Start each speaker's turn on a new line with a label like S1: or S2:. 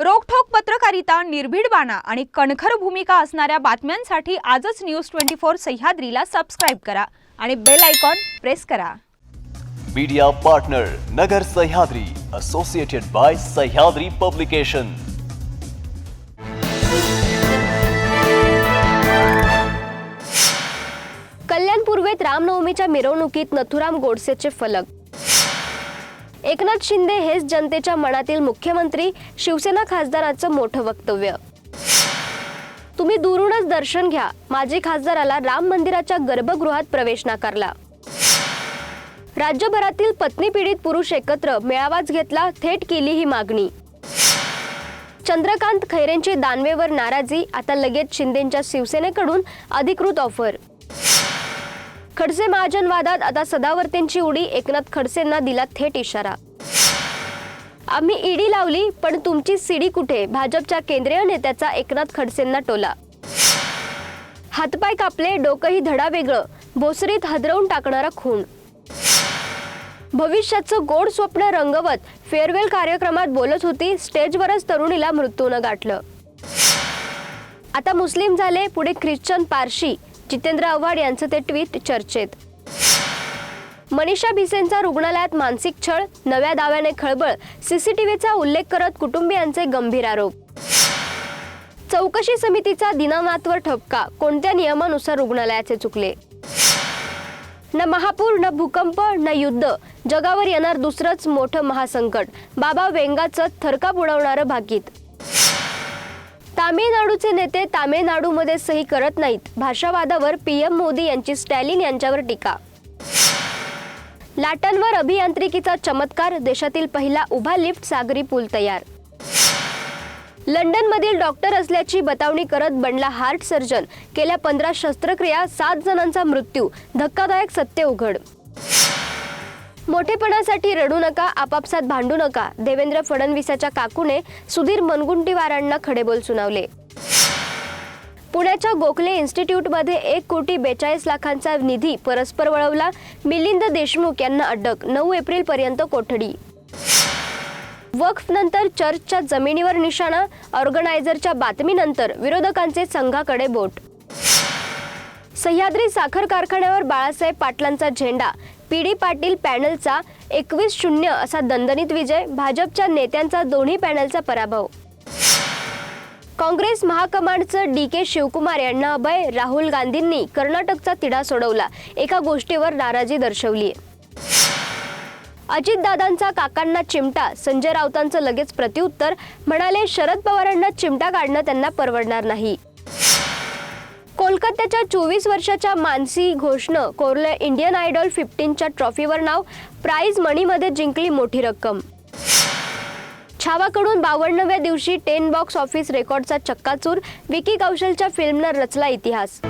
S1: रोखठोक पत्रकारिता निर्भीड बाणा आणि कणखर भूमिका असणाऱ्या बातम्यांसाठी आजच न्यूज ट्वेंटी फोर सह्याद्रीला सबस्क्राईब करा आणि बेल आयकॉन प्रेस करा.
S2: Media partner Nagar Sahyadri associated by Sahyadri publication
S3: Kalyan पूर्वेत रामनवमीच्या मिरवणुकीत नथुराम गोडसेचे फलक एकनाथ शिंदे हेच जनतेच्या मनातील मुख्यमंत्री शिवसेना खासदाराचं मोठं वक्तव्य. तुम्ही दुरूनच दर्शन घ्या. माजी खासदाराला राम मंदिराच्या गर्भगृहात प्रवेश नाकारला. राज्यभरातील पत्नी पीडित पुरुष एकत्र मेळावाच घेतला थेट केली ही मागणी. चंद्रकांत खैरेंची दानवेवर नाराजी आता लगेच शिंदेंच्या शिवसेनेकडून अधिकृत ऑफर. खडसे महाजन वादात आता सदावर्तेंची उडी एकनाथ खडसेंना दिला थेट इशारा. आम्ही ईडी लावली पण तुमची सीडी कुठे? भाजपच्या केंद्रीय नेत्याचा एकनाथ खडसेंना टोला. हातपाय कापले डोकंही धडा वेगळं भोसरीत हदरवून टाकणारा खून. भविष्याचं गोड स्वप्न रंगवत फेअरवेल कार्यक्रमात बोलत होती स्टेजवरच तरुणीला मृत्यूनं गाठलं. आता मुस्लिम झाले पुढे ख्रिश्चन पारशी. जितेंद्र आव्हाड यांचं ते ट्विट चर्चेत. मनीषा भिसेंचा रुग्णालयात मानसिक छळ नव्या दाव्याने खळबळ सीसीटीव्हीचा उल्लेख करत कुटुंबियांचे गंभीर आरोप. चौकशी समितीचा दिनानाथवर ठपका कोणत्या नियमानुसार रुग्णालयाचे चुकले? न महापूर न भूकंप न युद्ध जगावर येणार दुसरंच मोठं महासंकट बाबा वेंगाचं थरकाप उडवणारं भाकीत. तामिळनाडूचे नेते तामिळनाडूमध्ये सही करत नाहीत. भाषावादावर पीएम मोदी यांची स्टॅलिन यांच्यावर टीका. लाटांवर अभियांत्रिकीचा चमत्कार देशातील पहिला उभा लिफ्ट सागरी पूल तयार. लंडनमधील डॉक्टर असल्याची बतावणी करत बनला हार्ट सर्जन. केल्या पंधरा शस्त्रक्रिया सात जणांचा मृत्यू. धक्कादायक सत्य उघड. मोठेपणासाठी रडू नका आपापसात भांडू नका. देवेंद्र फडणवीसाच्या काकूने सुधीर मनगुंटीवारांना खडेबोल सुनावले. पुण्याच्या गोखले इन्स्टिट्यूटमध्ये एक कोटी बेचाळीस लाखांचा निधी परस्पर वळवला. मिलिंद देशमुख यांना अटक नऊ एप्रिल पर्यंत कोठडी. वक्फ नंतर चर्चच्या जमिनीवर निशाणा ऑर्गनायझरच्या बातमीनंतर विरोधकांचे संघाकडे बोट. सह्याद्री साखर कारखान्यावर बाळासाहेब पाटलांचा झेंडा पी डी पाटील पॅनलचा एकवीस शून्य असा दणदणीत विजय भाजपच्या नेत्यांचा दोन्ही पॅनलचा पराभव. काँग्रेस महाकमांडचं डी के शिवकुमार यांना अभय राहुल गांधींनी कर्नाटकचा तिढा सोडवला. एका गोष्टीवर नाराजी दर्शवली अजितदादांचा काकांना चिमटा संजय राऊतांचं लगेच प्रत्युत्तर म्हणाले शरद पवारांना चिमटा काढणं त्यांना परवडणार नाही. कोलकात्याच्या चोवीस वर्षाच्या मानसी घोषनं कोरलं इंडियन आयडॉल फिफ्टीनच्या ट्रॉफीवर नाव प्राईज मनीमध्ये जिंकली मोठी रक्कम. छावाकडून बावन्नव्या दिवशी टेन बॉक्स ऑफिस रेकॉर्डचा चक्काचूर विकी कौशलच्या फिल्मनं रचला इतिहास.